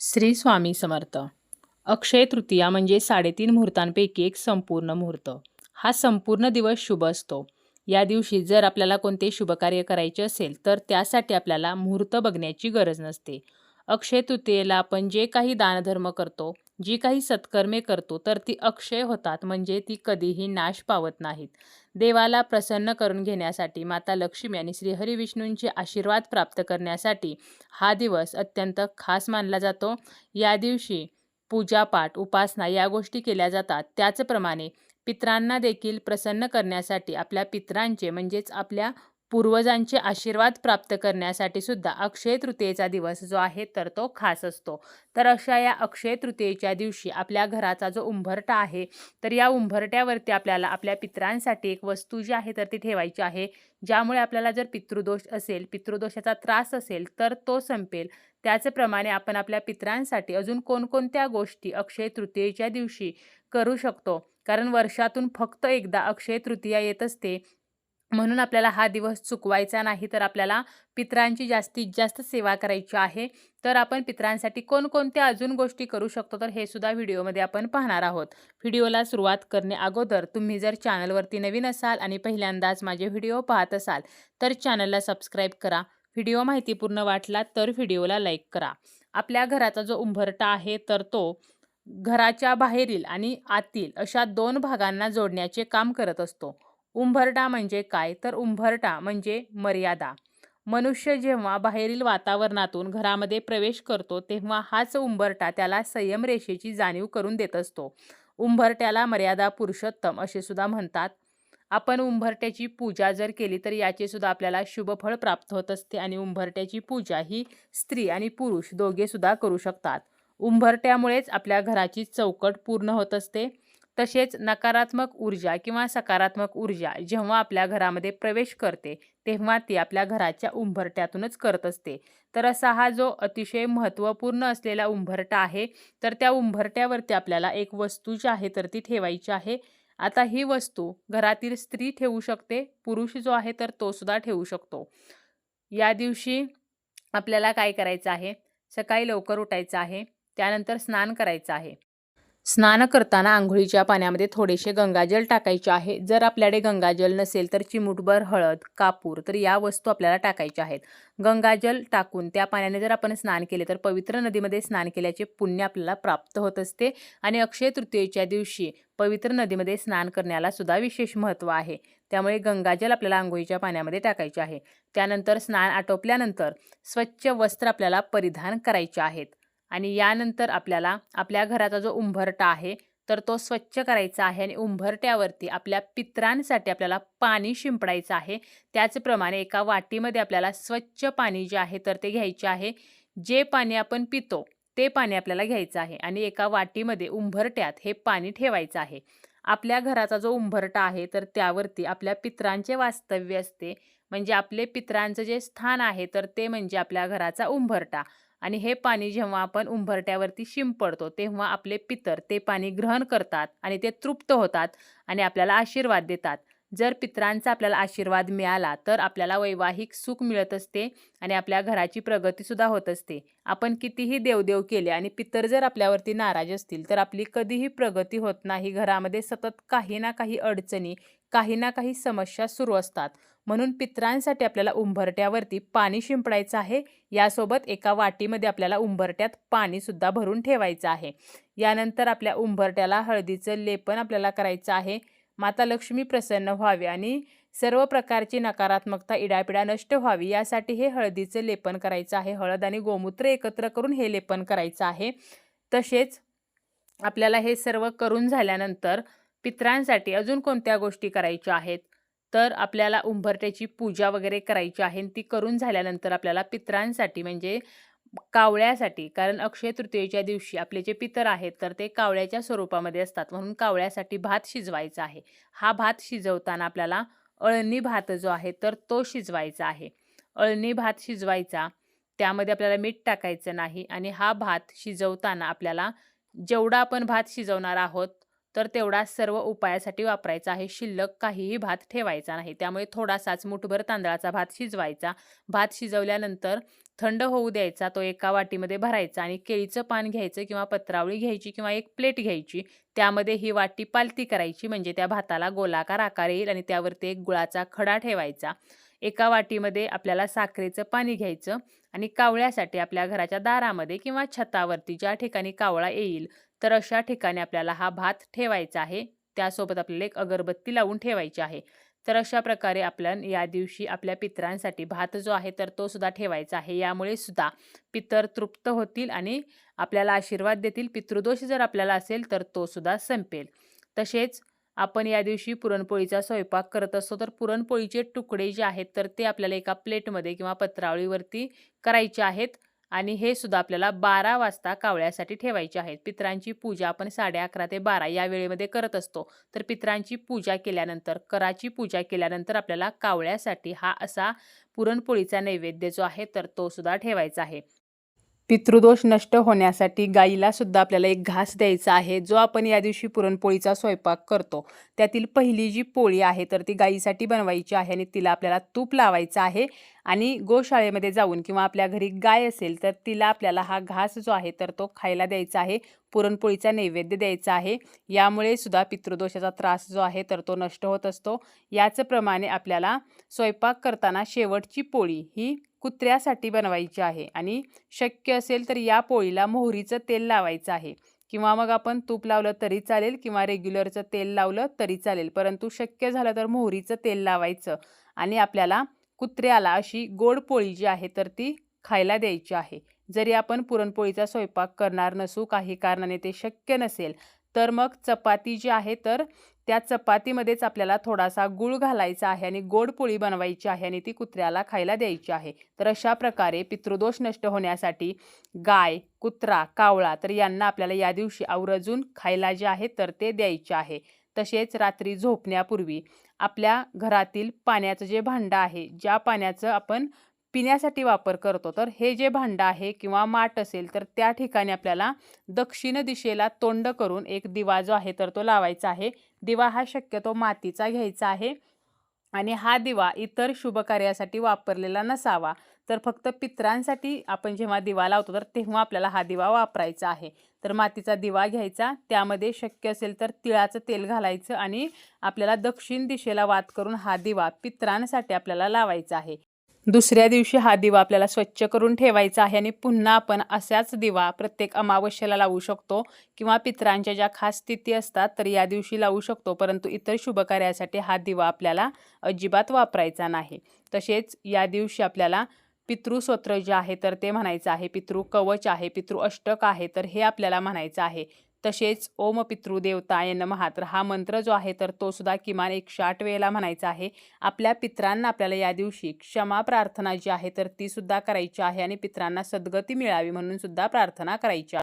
श्री स्वामी समर्थ. अक्षय तृतीया म्हणजे साडेतीन मुहूर्तांपैकी एक संपूर्ण मुहूर्त. हा संपूर्ण दिवस शुभ असतो. या दिवशी जर आपल्याला कोणते शुभकार्य करायचे असेल तर त्यासाठी आपल्याला मुहूर्त बघण्याची गरज नसते. अक्षय तृतीयेला आपण जे काही दानधर्म करतो जी काही सत्कर्मे करतो तर ती अक्षय होतात म्हणजे ती कधीही नाश पावत नाहीत. देवाला प्रसन्न करून घेण्यासाठी माता लक्ष्मी आणि श्रीहरी विष्णूंचे आशीर्वाद प्राप्त करण्यासाठी हा दिवस अत्यंत खास मानला जातो. या दिवशी पूजापाठ उपासना या गोष्टी केल्या जातात. त्याचप्रमाणे पित्रांना देखील प्रसन्न करण्यासाठी आपल्या पित्रांचे म्हणजेच आपल्या पूर्वजांचे आशीर्वाद प्राप्त करण्यासाठी सुद्धा अक्षय तृतीयेचा दिवस जो आहे तर तो खास असतो. तर अशा या अक्षय तृतीयेच्या दिवशी आपल्या घराचा जो उंभरटा आहे तर या उंभरट्यावरती आपल्याला आपल्या पित्रांसाठी एक वस्तू जी आहे तर ती ठेवायची आहे. ज्यामुळे आपल्याला जर पितृदोष असेल पितृदोषाचा त्रास असेल तर तो संपेल. त्याचप्रमाणे आपण आपल्या पित्रांसाठी अजून कोणकोणत्या गोष्टी अक्षय तृतीयेच्या दिवशी करू शकतो? कारण वर्षातून फक्त एकदा अक्षय तृतीया येत असते म्हणून आपल्याला हा दिवस चुकवायचा नाही तर आपल्याला पित्रांची जास्तीत जास्त सेवा करायची आहे. तर आपण पित्रांसाठी कोणकोणत्या अजून गोष्टी करू शकतो तर हे सुद्धा व्हिडिओमध्ये आपण पाहणार आहोत. व्हिडिओला सुरुवात करणे अगोदर तुम्ही जर चॅनलवरती नवीन असाल आणि पहिल्यांदाच माझे व्हिडिओ पाहत असाल तर चॅनलला सबस्क्राईब करा. व्हिडिओ माहितीपूर्ण वाटला तर व्हिडिओला लाईक करा. आपल्या घराचा जो उंबरटा आहे तर तो घराच्या बाहेरील आणि आतील अशा दोन भागांना जोडण्याचे काम करत असतो. उंबरटा म्हणजे काय? तर उंबरटा म्हणजे मर्यादा. मनुष्य जेव्हा बाहेरील वातावरणातून घरामध्ये प्रवेश करतो तेव्हा हाच उंबरटा त्याला संयमरेषेची जाणीव करून देत असतो. उंबरट्याला मर्यादा पुरुषोत्तम असे सुद्धा म्हणतात. आपण उंबरट्याची पूजा जर केली तर याचे सुद्धा आपल्याला शुभफळ प्राप्त होत असते आणि उंबरट्याची पूजा ही स्त्री आणि पुरुष दोघे सुद्धा करू शकतात. उंबरट्यामुळेच आपल्या घराची चौकट पूर्ण होत असते. तसेच नकारात्मक ऊर्जा किंवा सकारात्मक ऊर्जा जेव्हा आपल्या घरामध्ये प्रवेश करते तेव्हा ती आपल्या घराच्या उंबरट्यातूनच करत असते. तर असा हा जो अतिशय महत्त्वपूर्ण असलेला उंबरटा आहे तर त्या उंबरट्यावरती आपल्याला एक वस्तू जी आहे तर ती ठेवायची आहे. आता ही वस्तू घरातील स्त्री ठेवू शकते पुरुष जो आहे तर तो सुद्धा ठेवू शकतो. या दिवशी आपल्याला काय करायचं आहे? सकाळी लवकर उठायचं आहे त्यानंतर स्नान करायचं आहे. स्नान करताना आंघोळीच्या पाण्यामध्ये थोडेसे गंगाजल टाकायचे आहे. जर आपल्याकडे गंगाजल नसेल तर चिमूटभर हळद कापूर तर या वस्तू आपल्याला टाकायच्या आहेत. गंगाजल टाकून त्या पाण्याने जर आपण स्नान केले तर पवित्र नदीमध्ये स्नान केल्याचे पुण्य आपल्याला प्राप्त होत असते आणि अक्षय तृतीयेच्या दिवशी पवित्र नदीमध्ये स्नान करण्याला सुद्धा विशेष महत्त्व आहे. त्यामुळे गंगाजल आपल्याला आंघोळीच्या पाण्यामध्ये टाकायचे आहे. त्यानंतर स्नान आटोपल्यानंतर स्वच्छ वस्त्र आपल्याला परिधान करायचे आहेत. आणि यानंतर आपल्याला आपल्या घराचा जो उंबरटा आहे तर तो स्वच्छ करायचा आहे आणि उंबरट्यावरती आपल्या पित्रांसाठी आपल्याला पाणी शिंपडायचं आहे. त्याचप्रमाणे एका वाटीमध्ये आपल्याला स्वच्छ पाणी जे आहे तर ते घ्यायचे आहे. जे पाणी आपण पितो ते पाणी आपल्याला घ्यायचं आहे आणि एका वाटीमध्ये उंबरट्यात हे पाणी ठेवायचं आहे. आपल्या घराचा जो उंबरटा आहे तर त्यावरती आपल्या पित्रांचे वास्तव्य असते. म्हणजे आपले पित्रांचं जे स्थान आहे तर ते म्हणजे आपल्या घराचा उंबरटा आणि हे पाणी जेव्हा आपण उंबरट्यावरती शिंपडतो तेव्हा आपले पितर ते पाणी ग्रहण करतात आणि ते तृप्त होतात आणि आपल्याला आशीर्वाद देतात. जर पित्रांचा आपल्याला आशीर्वाद मिळाला तर आपल्याला वैवाहिक सुख मिळत असते आणि आपल्या घराची प्रगतीसुद्धा होत असते. आपण कितीही देवदेव केले आणि पितर जर आपल्यावरती नाराज असतील तर आपली कधीही प्रगती होत नाही. घरामध्ये सतत काही ना काही अडचणी काही ना काही समस्या सुरू असतात. म्हणून पित्रांसाठी आपल्याला उंबरट्यावरती पाणी शिंपडायचं आहे. यासोबत एका वाटीमध्ये आपल्याला उंबरट्यात पाणीसुद्धा भरून ठेवायचं आहे. यानंतर आपल्या उंबरट्याला हळदीचं लेपन आपल्याला करायचं आहे. माता लक्ष्मी प्रसन्न व्हावी आणि सर्व प्रकारची नकारात्मकता इडापिडा नष्ट व्हावी यासाठी हे हळदीचं लेपन करायचं आहे. हळद आणि गोमूत्र एकत्र करून हे लेपन करायचं आहे. तसेच आपल्याला हे सर्व करून झाल्यानंतर पित्रांसाठी अजून कोणत्या गोष्टी करायच्या आहेत? तर आपल्याला उंबरट्याची पूजा वगैरे करायची आहे ती करून झाल्यानंतर आपल्याला पित्रांसाठी म्हणजे कावळ्यासाठी कारण अक्षय तृतीयेच्या दिवशी आपले जे पितर आहेत तर ते कावळ्याच्या स्वरूपामध्ये असतात. म्हणून कावळ्यासाठी भात शिजवायचा आहे. हा भात शिजवताना आपल्याला अळणी भात जो आहे तर तो शिजवायचा आहे. अळणी भात शिजवायचा त्यामध्ये आपल्याला मीठ टाकायचं नाही आणि हा भात शिजवताना आपल्याला जेवढा आपण भात शिजवणार आहोत तर तेवढा सर्व उपायासाठी वापरायचा आहे. शिल्लक काहीही भात ठेवायचा नाही. त्यामुळे थोडासाच मुठभर तांदळाचा भात शिजवायचा. भात शिजवल्यानंतर थंड होऊ द्यायचा. तो एका वाटीमध्ये भरायचा आणि केळीचं पान घ्यायचं किंवा पत्रावळी घ्यायची किंवा एक प्लेट घ्यायची. त्यामध्ये ही वाटी पालती करायची. म्हणजे त्या भाताला गोलाकार आकार येईल आणि त्यावरती एक गुळाचा खडा ठेवायचा. एका वाटीमध्ये आपल्याला साखरेचं पाणी घ्यायचं आणि कावळ्यासाठी आपल्या घराच्या दारामध्ये किंवा छतावरती ज्या ठिकाणी कावळा येईल तर अशा ठिकाणी आपल्याला हा भात ठेवायचा आहे. त्यासोबत आपल्याला एक अगरबत्ती लावून ठेवायची आहे. तर अशा प्रकारे आपल्या या दिवशी आपल्या पितरांसाठी भात जो आहे तर तो सुद्धा ठेवायचा आहे. यामुळे सुद्धा पितर तृप्त होतील आणि आपल्याला आशीर्वाद देतील. पितृदोष जर आपल्याला असेल तर तो सुद्धा संपेल. तसेच आपण या दिवशी पुरणपोळीचा स्वयंपाक करत असतो तर पुरणपोळीचे तुकडे जे आहेत तर ते आपल्याला एका प्लेटमध्ये किंवा पत्रावळीवरती करायचे आहेत. आणि हे सुद्धा आपल्याला बारा वाजता कावळ्यासाठी ठेवायचे आहेत. पित्रांची पूजा आपण साडे अकरा ते बारा या वेळेमध्ये करत असतो. तर पित्रांची पूजा केल्यानंतर कराची पूजा केल्यानंतर आपल्याला कावळ्यासाठी हा असा पुरणपोळीचा नैवेद्य जो आहे तर तो सुद्धा ठेवायचा आहे. पितृदोष नष्ट होण्यासाठी गाईला सुद्धा आपल्याला एक घास द्यायचा आहे जो आपण या दिवशी पुरणपोळीचा स्वयंपाक करतो. त्यातील पहिली जी पोळी आहे तर ती गाईसाठी बनवायची आहे आणि तिला आपल्याला तूप लावायचं आहे आणि गोशाळेमध्ये जाऊन किंवा आपल्या घरी गाय असेल तर तिला आपल्याला हा घास जो आहे तर तो खायला द्यायचा आहे पुरणपोळीचा नैवेद्य द्यायचा आहे. यामुळे सुद्धा पितृदोषाचा त्रास जो आहे तर तो नष्ट होत असतो. याचप्रमाणे आपल्याला स्वयंपाक करताना शेवटची पोळी ही कुत्र्यासाठी बनवायची आहे. आणि शक्य असेल तर या पोळीला मोहरीचं तेल लावायचं आहे. किंवा मग आपण तूप लावलं तरी चालेल किंवा रेग्युलरचं तेल लावलं तरी चालेल. परंतु शक्य झालं तर मोहरीचं तेल लावायचं. आणि आपल्याला कुत्र्याला अशी गोड पोळी जी आहे तर ती खायला द्यायची आहे. जरी आपण पुरणपोळीचा स्वयंपाक करणार नसू काही कारणाने ते शक्य नसेल तर मग चपाती जी आहे तर त्या चपातीमध्येच आपल्याला थोडासा गूळ घालायचा आहे आणि गोड पोळी बनवायची आहे आणि ती कुत्र्याला खायला द्यायची आहे. तर अशा प्रकारे पितृदोष नष्ट होण्यासाठी गाय कुत्रा कावळा तर यांना आपल्याला या दिवशी आवर्जून खायला जे आहे तर ते द्यायचे आहे. तसेच रात्री झोपण्यापूर्वी आपल्या घरातील पाण्याचं जे भांडं आहे ज्या पाण्याचं आपण पिण्यासाठी वापर करतो. तर हे जे भांडं आहे किंवा माठ असेल तर त्या ठिकाणी आपल्याला दक्षिण दिशेला तोंड करून एक दिवा जो आहे तर तो लावायचा आहे. दिवा हा शक्यतो मातीचा घ्यायचा आहे आणि हा दिवा इतर शुभ कार्यासाठी वापरलेला नसावा. तर फक्त पित्रांसाठी आपण जेव्हा दिवा लावतो तर तेव्हा आपल्याला हा दिवा वापरायचा आहे. तर मातीचा दिवा घ्यायचा त्यामध्ये शक्य असेल तर तिळाचं तेल घालायचं आणि आपल्याला दक्षिण दिशेला वात करून हा दिवा पित्रांसाठी आपल्याला लावायचा आहे. दुसऱ्या दिवशी हा दिवा आपल्याला स्वच्छ करून ठेवायचा आहे आणि पुन्हा आपण असाच दिवा प्रत्येक अमावस्येला लावू शकतो किंवा पित्रांच्या ज्या खास तिथी असतात तर या दिवशी लावू शकतो. परंतु इतर शुभकार्यासाठी हा दिवा आपल्याला अजिबात वापरायचा नाही. तसेच या दिवशी आपल्याला पितृस्तोत्र जे आहे तर ते म्हणायचं आहे पितृ कवच आहे पितृ अष्टक आहे तर हे आपल्याला म्हणायचं आहे. तसेच ओम पितृदेवताय नमहा तर हा मंत्र जो आहे तर तो सुद्धा किमान एक आठ वेळेला म्हणायचा आहे. आपल्या पित्रांना आपल्याला या दिवशी क्षमा प्रार्थना जी आहे तर ती सुद्धा करायची आहे आणि पित्रांना सद्गती मिळावी म्हणून सुद्धा प्रार्थना करायची आहे.